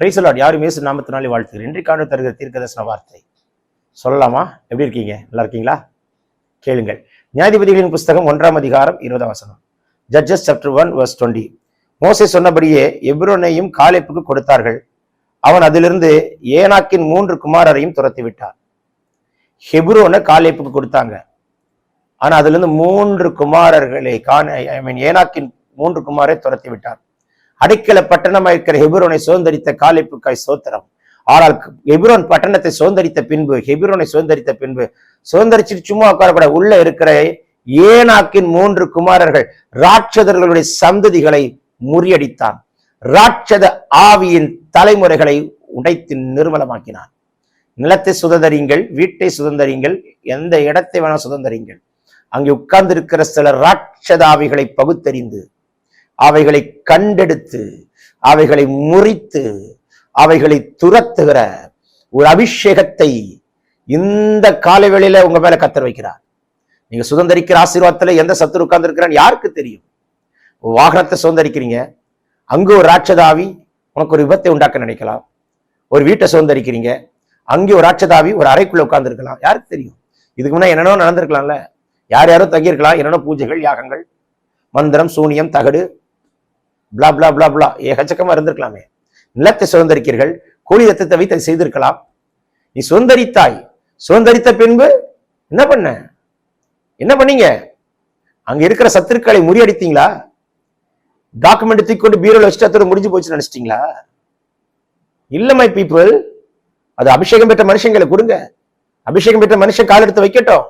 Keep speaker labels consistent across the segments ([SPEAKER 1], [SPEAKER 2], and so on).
[SPEAKER 1] பிரைசலாட் யாரும் இயேசு நாமத்தினாலே வாழ்த்துகிறேன் இன்றைக்கான தருகிற தீர்க்கதர்சன வார்த்தை சொல்லலாமா எப்படி இருக்கீங்க நல்லா இருக்கீங்களா கேளுங்கள் நியாயாதிபதிகளின் புஸ்தகம் ஒன்றாம் அதிகாரம் இருபதாம் வசனம் Judges chapter one verse twenty மோசை சொன்னபடியே எப்ரோனையும் காலைப்புக்கு கொடுத்தார்கள் அவன் அதிலிருந்து ஏனாக்கின் மூன்று குமாரரையும் துரத்தி விட்டான் ஹெப்ரோனை காலைப்புக்கு கொடுத்தாங்க ஆனால் அதிலிருந்து மூன்று குமாரர்களை காண ஐ மீன் ஏனாக்கின் மூன்று குமாரை துரத்தி விட்டார் அடைக்கல பட்டணமாக இருக்கிற ஹெபிரோனை சுதந்திரித்த காலிப்புக்காய் சோத்திரம் ஆனால் ஹெபிரோன் பட்டணத்தை சுதந்திரித்த பின்பு ஹெபிரோனை சுதந்திரித்த பின்பு சுதந்திரிச்சிட்டு சும்மா உட்காரப்பட உள்ள இருக்கிற ஏனாக்கின் மூன்று குமாரர்கள் ராட்சதர்களுடைய சந்ததிகளை முறியடித்தான் ராட்சத ஆவியின் தலைமுறைகளை உடைத்து நிர்மலமாக்கினான் நிலத்தை சுதந்திரியுங்கள் வீட்டை சுதந்திரியுங்கள் எந்த இடத்தை வேணால் சுதந்திரியுங்கள் அங்கே உட்கார்ந்திருக்கிற சில ராட்சதாவிகளை பகுத்தறிந்து அவைகளை கண்டெடுத்து அவைகளை முறித்து அவைகளை துரத்துகிற ஒரு அபிஷேகத்தை இந்த காலவேளையில உங்க மேல கத்தர் வைக்கிறார் நீங்க சுதந்திரிக்கிற ஆசீர்வாதத்துல எந்த சத்துரு உட்கார்ந்துருக்கிறான்னு யாருக்கு தெரியும் வாகனத்தை சுதந்திரிக்கிறீங்க அங்கு ஒரு ராட்சதாவி உனக்கு ஒரு விபத்தை உண்டாக்க நினைக்கலாம் ஒரு வீட்டை சுதந்திரிக்கிறீங்க அங்கே ஒரு ராட்சதாவி ஒரு அறைக்குள்ள உட்கார்ந்துருக்கலாம் யாருக்கு தெரியும் இதுக்கு முன்னே என்னென்னோ நடந்திருக்கலாம்ல யார் யாரோ தங்கியிருக்கலாம் என்னென்னோ பூஜைகள் யாகங்கள் மந்திரம் சூனியம் தகடு பிளா பிளா பிளா பிளா ஏகச்சக்கமா இருந்திருக்கலாமே நிலத்தை சுதந்திரிக்கிறீர்கள் கூலி ரத்தத்தை வைத்து செய்திருக்கலாம் நீ சுதந்திரித்தாய் சுதந்திரித்த பின்பு என்ன பண்ண என்ன பண்ணீங்க அங்க இருக்கிற சத்துருக்களை முறியடித்தீங்களா டாக்குமெண்ட் தூக்கி கொண்டு பீரோல வச்சுட்டு முடிஞ்சு போச்சு நினைச்சிட்டீங்களா இல்ல மை பீப்புள் அது அபிஷேகம் பெற்ற மனுஷங்களை கொடுங்க அபிஷேகம் பெற்ற மனுஷன் காலெடுத்து வைக்கட்டும்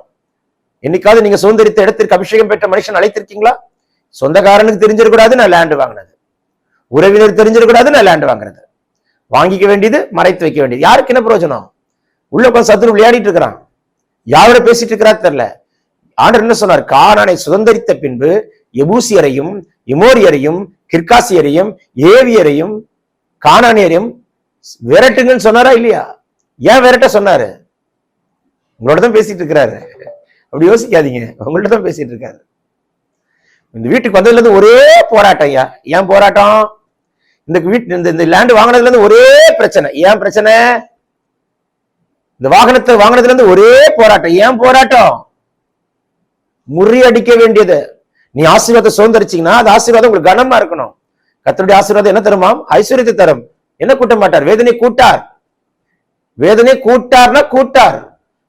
[SPEAKER 1] என்னைக்காவது நீங்க சுதந்திரித்த இடத்திற்கு அபிஷேகம் பெற்ற மனுஷன் அழைத்திருக்கீங்களா சொந்தக்காரனுக்கு தெரிஞ்சிடக்கூடாது நான் லேண்டு வாங்கினது உறவினர் தெரிஞ்சிடக்கூடாது நான் லேண்டு வாங்குறது வாங்கிக்க வேண்டியது மறைத்து வைக்க வேண்டியது யாருக்கு என்ன பிரயோஜனம் உள்ள கொஞ்சம் சத்துரு விளையாடிட்டு இருக்கிறான் யாரோட பேசிட்டு இருக்கிறா தெரியல ஆண்டர் என்ன சொன்னார் காணானை சுதந்திரித்த பின்பு எபூசியரையும் இமோரியரையும் கிர்காசியரையும் ஏவியரையும் காணானியரையும் விரட்டுங்கன்னு சொன்னாரா இல்லையா ஏன் விரட்ட சொன்னாரு உங்களோட தான் பேசிட்டு இருக்கிறாரு அப்படி யோசிக்காதீங்க உங்கள்ட்ட தான் பேசிட்டு இருக்காரு இந்த வீட்டுக்கு வந்ததுலேருந்து ஒரே போராட்டம் ஐயா ஏன் போராட்டம் இந்த வீட்டு இந்த இந்த லேண்டு வாங்கினதுலேருந்து ஒரே பிரச்சனை ஏன் பிரச்சனை இந்த வாகனத்தை வாங்கினதுலேருந்து ஒரே போராட்டம் ஏன் போராட்டம் முறியடிக்க வேண்டியது நீ ஆசீர்வாதம் சுதந்திரிச்சிங்கன்னா அது ஆசீர்வாதம் உங்களுக்கு கனமா இருக்கணும் கத்தருடைய ஆசீர்வாதம் என்ன தருமா ஐஸ்வர்யத்தை தரும் என்ன கூட்ட மாட்டார் வேதனை கூட்டார் வேதனை கூட்டார்னா கூட்டார்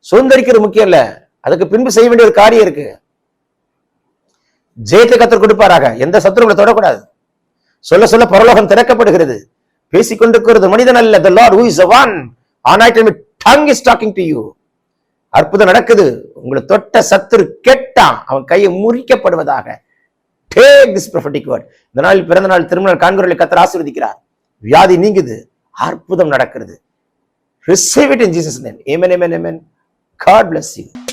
[SPEAKER 1] சுதந்திரிக்கிறது முக்கியம் இல்ல அதுக்கு பின்பு செய்ய வேண்டிய ஒரு காரியம் இருக்கு ஜெயத்தை கத்தர் கொடுப்பாராக எந்த சத்துருங்களை தொடக்கூடாது சொல்ல சொல்ல பரலோகம் திறக்கப்படுகிறது பேசிக் கொண்டிருக்கிறது மனிதன் அல்ல the Lord who is one on is talking to you அற்புதம் நடக்குது உங்களை தொட்ட சத்துரு கெட்டான் அவன் கையை முறிக்கப்படுவதாக டேக் திஸ் ப்ரொஃபட்டிக் வேர்ட் இந்த நாள் பிறந்த நாள் திருமண காண்கிறவர்களை கத்தர் ஆசீர்வதிக்கிறார் வியாதி நீங்குது அற்புதம் நடக்கிறது receive it in Jesus name amen amen amen God bless you